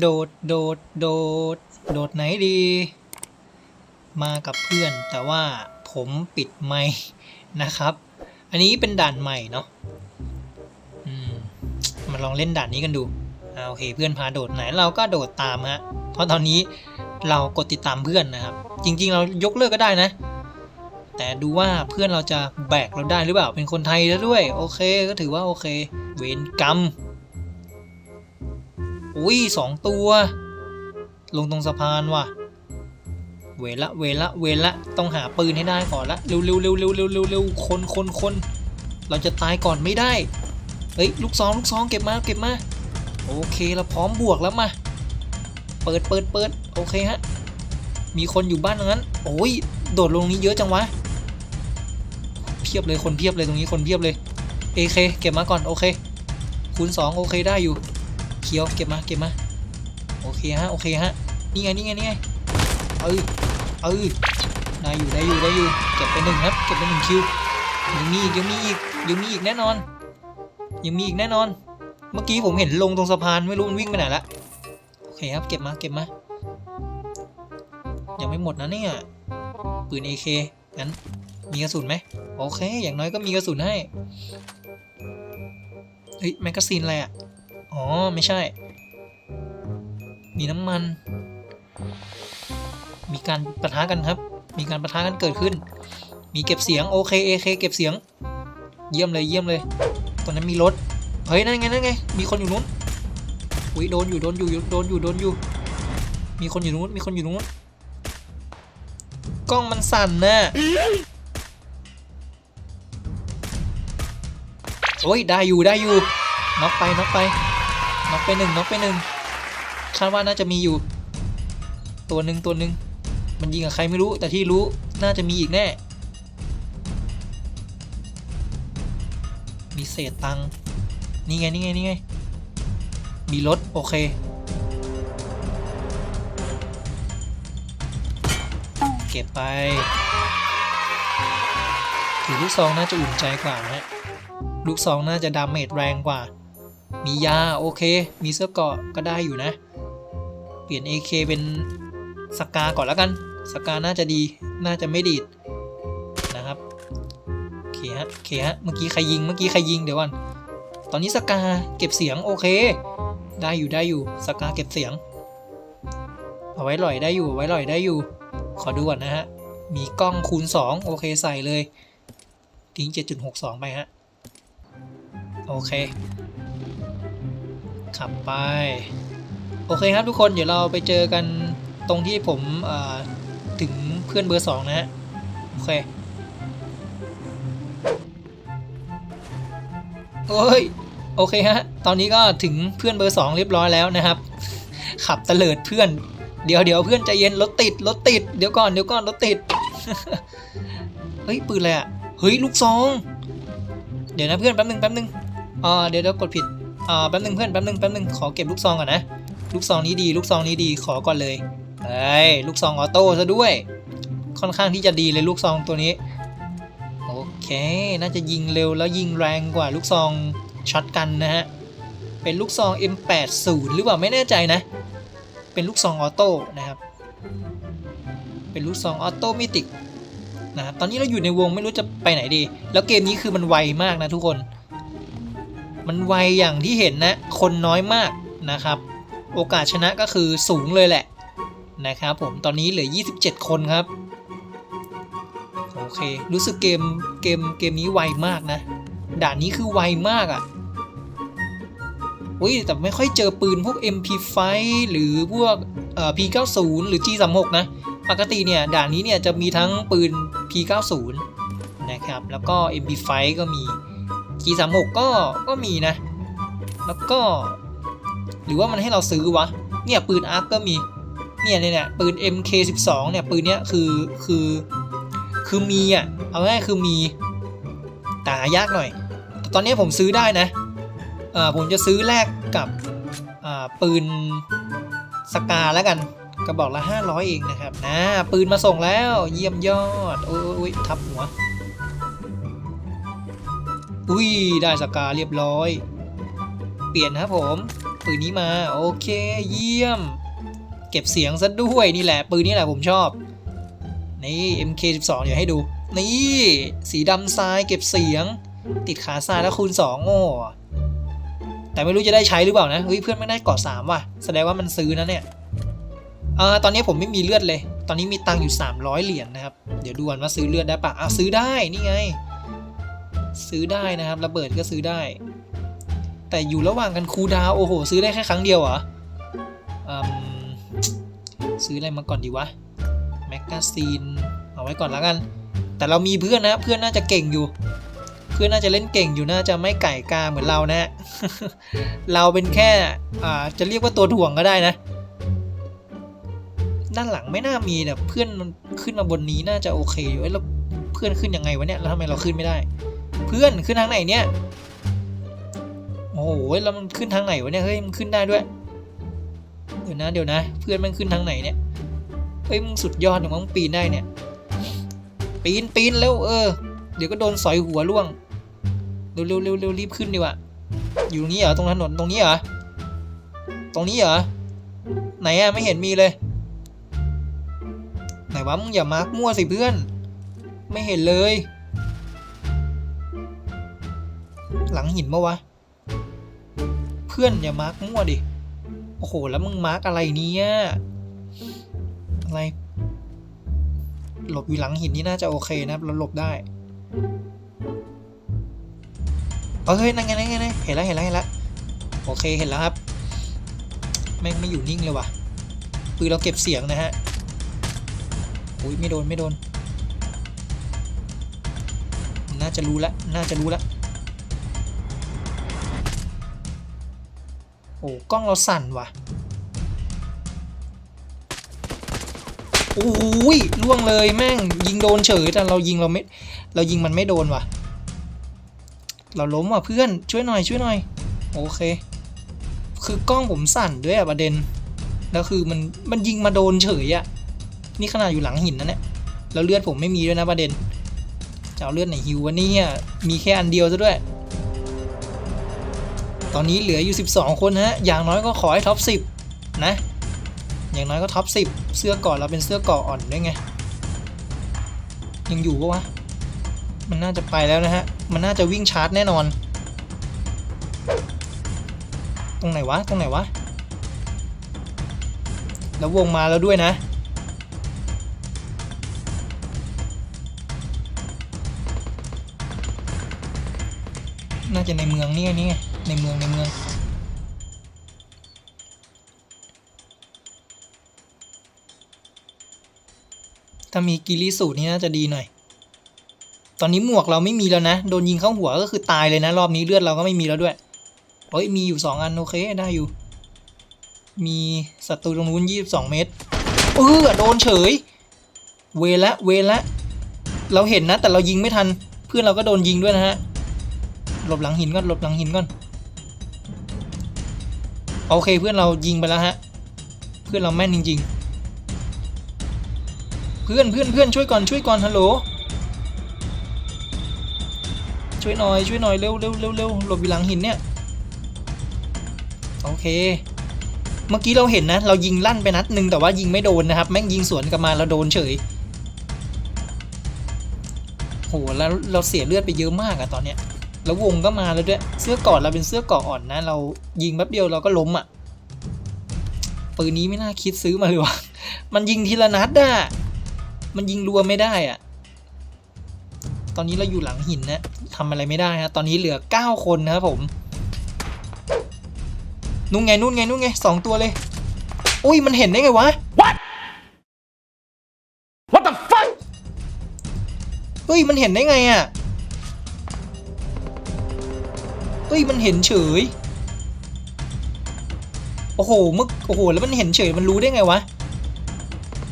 โดด โดด โดด โดดไหนดี มากับเพื่อน แต่ว่าผมปิดไมค์นะครับ อันนี้เป็นด่านใหม่เนาะอืมมาลองเล่นด่านนี้กันดูอโอเคเพื่อนพาโดดไหนเราก็โดดตามฮะ เพราะตอนนี้เรากดติดตามเพื่อนนะครับ จริง ๆ เรายกเลิกก็ได้นะ แต่ดูว่าเพื่อนเราจะแบกเราได้หรือเปล่า เป็นคนไทยแล้วด้วย โอเค ก็ถือว่าโอเค เวรกรรม อุ้ยสองตัว ลงตรงสะพานว่ะ เวรละเวรละเวรละต้องหาปืนให้ได้ก่อนละเร็วเร็วเร็วเร็วเร็วเร็วเร็วคนคนคนเราจะตายก่อนไม่ได้ เฮ้ยลูกซองลูกซองเก็บมาเก็บมาโอเคเราพร้อมบวกแล้วมาเปิดเปิดเปิดโอเคฮะมีคนอยู่บ้านตรงนั้น โอ้ยโดดลงนี้เยอะจังวะเพียบเลยคนเพียบเลยตรงนี้คนเพียบเลยเอเคเก็บมาก่อนโอเคคูณสองโอเคได้อยู่ เคียวเก็บมาเก็บมาโอเคฮะโอเคฮะนี่ไงนี่ไงนี่ไงเออเออได้อยู่ได้อยู่ได้อยู่เก็บไปหนึ่งครับเก็บไปหนึ่งคิวยังมีอีกยังมีอีกยังมีอีกแน่นอน ยังมีอีกแน่นอน เมื่อกี้ผมเห็นลงตรงสะพานไม่รู้มันวิ่งไปไหนละโอเคครับเก็บมาเก็บมายังไม่หมดนะเนี่ยปืน AK งั้นมีกระสุนไหมโอเค อย่างน้อยก็มีกระสุนให้เฮ้ยแมกกาซีนอะไรอะ อ๋อ ไม่ใช่ มีน้ำมัน มีการปะทะกันครับ มีการปะทะกันเกิดขึ้น มีเก็บเสียงโอเค AK เคเก็บเสียง เยี่ยมเลยเยี่ยมเลยตอนนั้นมีรถ เฮ้ยนั่นไงนั่นไง มีคนอยู่นู้น อุ้ยโดนอยู่โดนอยู่โดนอยู่โดนอยู่ มีคนอยู่นู้นมีคนอยู่นู้น กล้องมันสั่นน่ะโอ้ยได้อยู่ได้อยู่น็อกไปน็อกไป น็อกไปหนึ่งน็อกไปหนึ่งคาดว่าน่าจะมีอยู่ ตัวหนึ่งตัวหนึ่งมันยิงกับใครไม่รู้ แต่ที่รู้น่าจะมีอีกแน่ มีเศษตังนี่ไงนี่ไงนี่ไง มีรถโอเค เก็บไปถือลูกซองน่าจะอุ่นใจกว่านะฮะลูกซองน่าจะดาเมจแรงกว่า มียาโอเค มีเสื้อเกาะก็ได้อยู่นะ เปลี่ยน AK เป็นสกาก่อนแล้วกันสกาน่าจะดีน่าจะไม่ดีดนะครับโอเคฮะโอเคฮะเมื่อกี้ใครยิงเมื่อกี้ใครยิงเดี๋ยวก่อนตอนนี้สกาเก็บเสียงโอเค ได้อยู่ได้อยู่สกาเก็บเสียง เอาไว้ลอยได้อยู่ไว้ลอยได้อยู่ ขอดูก่อนนะฮะ มีกล้องคูณ 2 โอเคใส่เลย ทิ้ง 7.62 ไปฮะ โอเค ขับไป โอเคครับทุกคนเดี๋ยวเราไปเจอกันตรงที่ผมถึงเพื่อนเบอร์2นะฮะ โอเค โอ้ย โอเคฮะ ตอนนี้ก็ถึงเพื่อนเบอร์2เรียบร้อยแล้วนะครับ ขับเตลิดเพื่อน เดี๋ยวเดี๋ยวเพื่อนใจเย็นรถติดรถติด เดี๋ยวก่อนเดี๋ยวก่อนรถติด เฮ้ยปืนอะไรอะเฮ้ยลูกซอง เดี๋ยวนะเพื่อนแป๊บนึงแป๊บนึงอ่าเดี๋ยวเดี๋ยวกดผิด อ่าแป๊บนึงเพื่อนแป๊บนึงแป๊บนึงขอเก็บลูกซองก่อนนะลูกซองนี้ดี ลูกซองนี้ดีขอก่อนเลยเฮ้ยลูกซองออโต้ซะด้วย ค่อนข้างที่จะดีเลยลูกซองตัวนี้โอเค น่าจะยิงเร็วแล้วยิงแรงกว่าลูกซองช็อตกันนะฮะเป็นลูกซอง M80 หรือเปล่าไม่แน่ใจนะ เป็นลูกซองออโต้นะครับ เป็นลูกซองออโต้มิติกนะครับตอนนี้เราอยู่ในวงไม่รู้จะไปไหนดี แล้วเกมนี้คือมันไวมากนะทุกคน มันไวอย่างที่เห็นนะ คนน้อยมากนะครับ โอกาสชนะก็คือสูงเลยแหละนะครับผมตอนนี้เหลือ 27 คนครับ โอเค รู้สึกเกมเกมเกมนี้ไวมากนะ ด่านนี้คือไวมากอะ่ะอุ้ยแต่ไม่ค่อยเจอปืนพวก MP5 หรือพวกเอ่อ P90 หรือ G36 นะ ปกติเนี่ยด่านนี้เนี่ยจะมีทั้งปืน P90 นะครับ แล้วก็ MP5 ก็มี G36 ก็ก็มีนะ แล้วก็ หรือว่ามันให้เราซื้อวะ เนี่ยปืนอาร์คก็มีเนี่ยเนี่ยเนี่ยปืน MK12 เนี่ยปืนเนี้ยคือคือคือมีอะ เอาง่ายคือมีแต่หายากหน่อย ตอนนี้ผมซื้อได้นะเอ่อผมจะซื้อแลกกับอ่าปืนสกาแล้วกันกระบอกละ 500 เองนะครับนะปืนมาส่งแล้วเยี่ยมยอด โอ้ยทับหัว อุ้ยได้สกาเรียบร้อย เปลี่ยนนะครับผม ปืนนี้มา โอเคเยี่ยม เก็บเสียงซะด้วยนี่แหละ ปืนนี้แหละผมชอบ นี่ MK12 เดี๋ยวให้ดู นี่ สีดำทรายเก็บเสียง ติดขาทรายแล้วคูณ2โง่แต่ไม่รู้จะได้ใช้หรือเปล่านะเฮ้ยเพื่อนไม่ได้เกาะ3ว่ะ แสดงว่ามันซื้อนะเนี่ยอ่าตอนนี้ผมไม่มีเลือดเลย ตอนนี้มีตังค์อยู่ 300 เหรียญนะครับ เดี๋ยวดูก่อนว่าซื้อเลือดได้ปะอะซื้อได้นี่ไง ซื้อได้นะครับระเบิดก็ซื้อได้ แต่อยู่ระหว่างกันคูดาวโอ้โห ซื้อได้แค่ครั้งเดียวเหรออซื้ออะไรมาก่อนดีวะแมกกาซีนเอาไว้ก่อนแล้วกัน แต่เรามีเพื่อนนะเพื่อนน่าจะเก่งอยู่ เพื่อนน่าจะเล่นเก่งอยู่น่าจะไม่ไก่กาเหมือนเรานะเราเป็นแค่อ่าจะเรียกว่าตัวถ่วงก็ได้นะด้านหลังไม่น่ามีแต่เพื่อนมันขึ้นมาบนนี้น่าจะโอเคอยู่เอ้ยแล้วเพื่อนขึ้นยังไงวะเนี่ยแล้วทำไมเราขึ้นไม่ได้ เพื่อนขึ้นทางไหนเนี่ยโอ้โหแล้วมันขึ้นทางไหนวะเนี่ยเฮ้ยมันขึ้นได้ด้วยเดี๋ยวนะเดี๋ยวนะ เพื่อนมันขึ้นทางไหนเนี่ยเฮ้ยมึงสุดยอดถึงมึงปีนได้เนี่ย ปีนปีนแล้วเออ เดี๋ยวก็โดนสอยหัวล่วงเร็วเร็วเร็วเร็วรีบขึ้นดีกว่าอยู่ตรงนี้เหรอตรงถนนตรงนี้เหรอตรงนี้เหรอไหนอะไม่เห็นมีเลยไหนวะมึงอย่ามาร์กมั่วสิเพื่อน ไม่เห็นเลย หลังหินมาวะ เพื่อนอย่ามาร์กมั่วดิ โอ้โห แล้วมึงมาร์กอะไรเนี่ยอะไร หลบอยู่หลังหินนี่น่าจะโอเคนะครับเราหลบได้เฮ้ยนั่นไงนั่นไงนั่นไงเห็นแล้วเห็นแล้วเห็นแล้วโอเคเห็นแล้วครับ แม่งไม่อยู่นิ่งเลยว่ะปืนเราเก็บเสียงนะฮะอุ้ยไม่โดนไม่โดนาจะรู้แล้วน่าจะรู้แล้วโอ้กล้องเราสั่นว่ะโอ้ยล่วงเลยแม่งยิงโดนเฉยแต่เรายิงเราไม่เรายิงมันไม่โดนว่ะ เราล้มว่ะเพื่อนช่วยหน่อยช่วยหน่อยโอเค คือกล้องผมสั่นด้วยอะประเด็นแล้วคือมันมันยิงมาโดนเฉยอะนี่ขนาดอยู่หลังหินนะเนี่ยแล้วเลือดผมไม่มีด้วยนะประเด็น จะเอาเลือดไหนฮิววะเนี่ย มีแค่อันเดียวซะด้วย ตอนนี้เหลืออยู่ 12 คนฮะ อย่างน้อยก็ขอให้ท็อป 10 นะ อย่างน้อยก็ท็อป 10 เสื้อก่อนเราเป็นเสื้อก่ออ่อนด้วยไง ยังอยู่ปะวะ มันน่าจะไปแล้วนะฮะ มันน่าจะวิ่งชาร์จแน่นอน ตรงไหนวะ ตรงไหนวะ แล้ววงมาแล้วด้วยนะ น่าจะในเมืองนี่ไงนี่ในเมืองในเมือง ถ้ามีกิริสูตรนี่น่าจะดีหน่อย ตอนนี้หมวกเราไม่มีแล้วนะ โดนยิงเข้าหัวก็คือตายเลยนะ รอบนี้เลือดเราก็ไม่มีแล้วด้วย เฮ้ย มีอยู่สองอันโอเคได้อยู่ มีศัตรูตรงนู้นยี่สิบสองเมตร เออโดนเฉย เวละเวละ เราเห็นนะ แต่เรายิงไม่ทัน เพื่อนเราก็โดนยิงด้วยนะฮะ หลบหลังหินก่อนหลบหลังหินก่อนโอเคเพื่อนเรายิงไปแล้วฮะ เพื่อนเราแม่นจริง ๆ เพื่อนเพื่อนเพื่อนช่วยก่อนช่วยก่อนฮัลโหลช่วยหน่อยช่วยหน่อยเร็วเร็วเร็วเร็วหลบอยู่หลังหินเนี่ยโอเค เมื่อกี้เราเห็นนะ เรายิงลั่นไปนัดหนึ่งแต่ว่ายิงไม่โดนนะครับ แม่งยิงสวนกลับมาเราโดนเฉยโหแล้วเราเสียเลือดไปเยอะมากอะตอนเนี้ย แล้ววงก็มาแล้วด้วยเสื้อเกอดเราเป็นเสื้อเกออ่อนนะ เรายิงแป๊บเดียวเราก็ล้มอะปืนนี้ไม่น่าคิดซื้อมาเลยวะมันยิงทีละนัดอะมันยิงรัวไม่ได้อะตอนนี้เราอยู่หลังหินนะทำอะไรไม่ได้ฮะตอนนี้เหลือ 9 คนนะครับผมนู่นไงนู่นไงนู่นไงสองตัวเลยอุ้ยมันเห็นได้ไงวะ What the fuck? เฮ้ยมันเห็นได้ไงอะ่ เฮ้ย มันเห็นเฉย โอ้โหมึกโอ้โห แล้วมันเห็นเฉย มันรู้ได้ไงวะ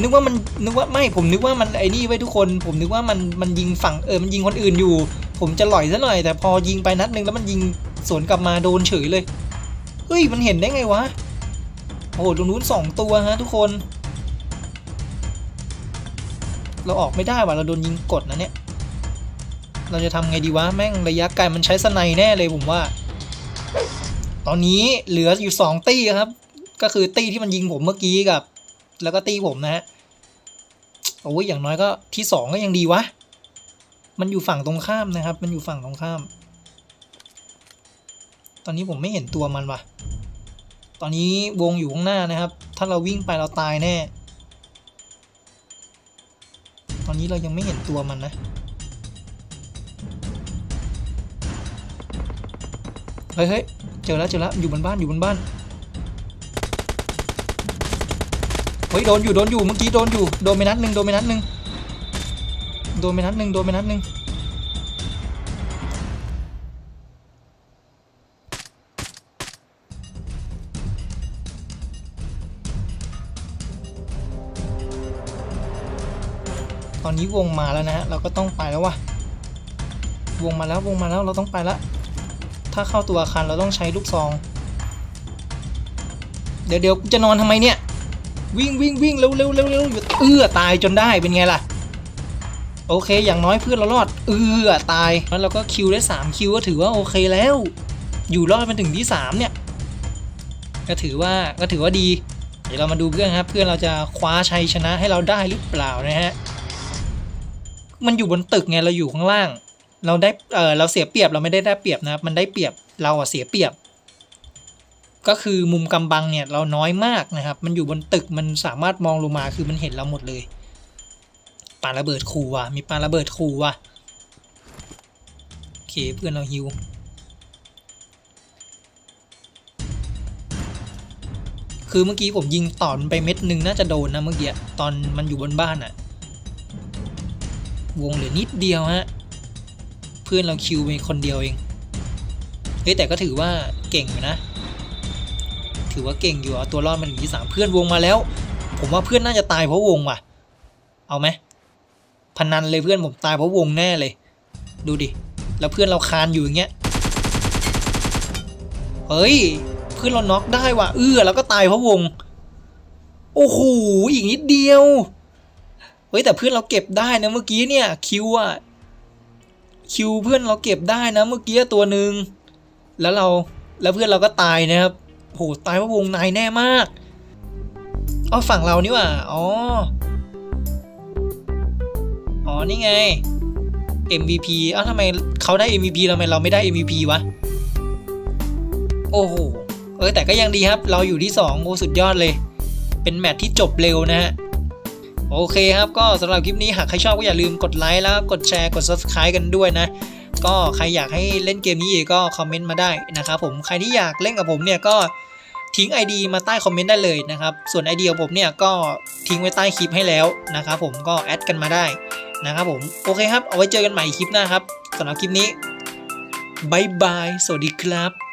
นึกว่ามัน นึกว่า ไม่ ผมนึกว่ามันไอ้นี่ไว้ทุกคน ผมนึกว่ามัน มันยิงฝั่ง เออ มันยิงคนอื่นอยู่ ผมจะหล่อยซะหน่อย แต่พอยิงไปนัดหนึงแล้วมันยิงสวนกลับมาโดนเฉยเลย เฮ้ย มันเห็นได้ไงวะ โอ้โห ตรงนู้นสองตัวฮะทุกคน เราออกไม่ได้ว่ะ เราโดนยิงกดนะเนี่ย เราจะทำไงดีวะแม่งระยะไกลมันใช้สไนแน่เลยผมว่า ตอนนี้เหลืออยู่สองตี้ครับ ก็คือตี้ที่มันยิงผมเมื่อกี้กับ แล้วก็ตี้ผมนะฮะโอ้ยอย่างน้อยก็ที่สองก็ยังดีวะ มันอยู่ฝั่งตรงข้ามนะครับ มันอยู่ฝั่งตรงข้าม ตอนนี้ผมไม่เห็นตัวมันวะตอนนี้วงอยู่ข้างหน้านะครับ ถ้าเราวิ่งไปเราตายแน่ ตอนนี้เรายังไม่เห็นตัวมันนะ ฮ้ยเฮ้ยเจอแล้วเจอแล้วอยู่บนบ้านอยู่บนบ้านเฮ้ยโดนอยู่โดนอยู่เมื่อกี้โดนอยู่โดนไปนัดหนึ่งโดนไปนัดหนึ่งโดนไปนัดหนึ่งโดนไปนัดหนึ่งตอนนี้วงมาแล้วนะฮะเราก็ต้องไปแล้ววะวงมาแล้ววงมาแล้วเราต้องไปแล้ว ถ้าเข้าตัวอาคารเราต้องใช้ลูกซอง เดี๋ยวเดี๋ยวจะนอนทำไมเนี่ย วิ่งวิ่งวิ่งเร็วเร็วเร็วเร็วเอื้อตายจนได้เป็นไงล่ะ โอเค อย่างน้อยเพื่อนเรารอด เอื้อตายแล้วเราก็คิวได้ 3 คิวก็ถือว่าโอเคแล้ว อยู่รอดมาถึงที่ 3 เนี่ย ก็ถือว่าก็ถือว่าดี เดี๋ยวเรามาดูเพื่อนครับ เพื่อนเราจะคว้าชัยชนะให้เราได้หรือเปล่านะฮะมันอยู่บนตึกไงเราอยู่ข้างล่าง เราได้เออเราเสียเปรียบเราไม่ได้ได้เปรียบนะครับมันได้เปรียบเราอะเสียเปรียบ ก็คือมุมกำบังเนี่ยเราน้อยมากนะครับ มันอยู่บนตึกมันสามารถมองลงมาคือมันเห็นเราหมดเลยปาระเบิดขู่ว่ะมีปาระเบิดขู่ว่ะโอเคเพื่อนเราฮิวคือเมื่อกี้ผมยิงตอนไปเม็ดหนึ่งน่าจะโดนนะเมื่อกี้ตอนมันอยู่บนบ้านอะวงเหลือนิดเดียวฮะ เพื่อนเราคิวไปคนเดียวเอง เฮ้ยแต่ก็ถือว่าเก่งนะ ถือว่าเก่งอยู่เอาตัวรอดมาถึงที่สามเพื่อนวงมาแล้ว ผมว่าเพื่อนน่าจะตายเพราะวงว่ะ เอาไหมพนันเลยเพื่อนผมตายเพราะวงแน่เลย ดูดิ แล้วเพื่อนเราคานอยู่อย่างเงี้ย เฮ้ย เพื่อนเราน็อกได้ว่ะเอื้อแล้วก็ตายเพราะวง โอ้โหอีกนิดเดียว เฮ้ยแต่เพื่อนเราเก็บได้นะเมื่อกี้เนี่ยคิวอะ คิวเพื่อนเราเก็บได้นะเมื่อกี้ตัวหนึ่งแล้วเราแล้วเพื่อนเราก็ตายนะครับโหตายเพราะวงในแน่มากเอาฝั่งเรานี่ว่าอ๋ออ๋อนี่ไง MVP เอ้าทำไมเขาได้ MVP ทำไมเราไม่ได้ MVP วะ โอ้โห เออแต่ก็ยังดีครับ เราอยู่ที่2โอ้สุดยอดเลย เป็นแมตช์ที่จบเร็วนะฮะ โอเคครับก็สำหรับคลิปนี้หากใครชอบก็อย่าลืมกดไลค์แล้วกดแชร์กด subscribe กันด้วยนะ ก็ใครอยากให้เล่นเกมนี้อีกก็คอมเมนต์มาได้นะครับผมใครที่อยากเล่นกับผมเนี่ยก็ทิ้ง ID มาใต้คอมเมนต์ได้เลยนะครับ ส่วน ID ของผมเนี่ยก็ทิ้งไว้ใต้คลิปให้แล้วนะครับผมก็แอดกันมาได้นะครับผมโอเคครับเอาไว้เจอกันใหม่คลิปหน้าครับสำหรับคลิปนี้บายบายสวัสดีครับ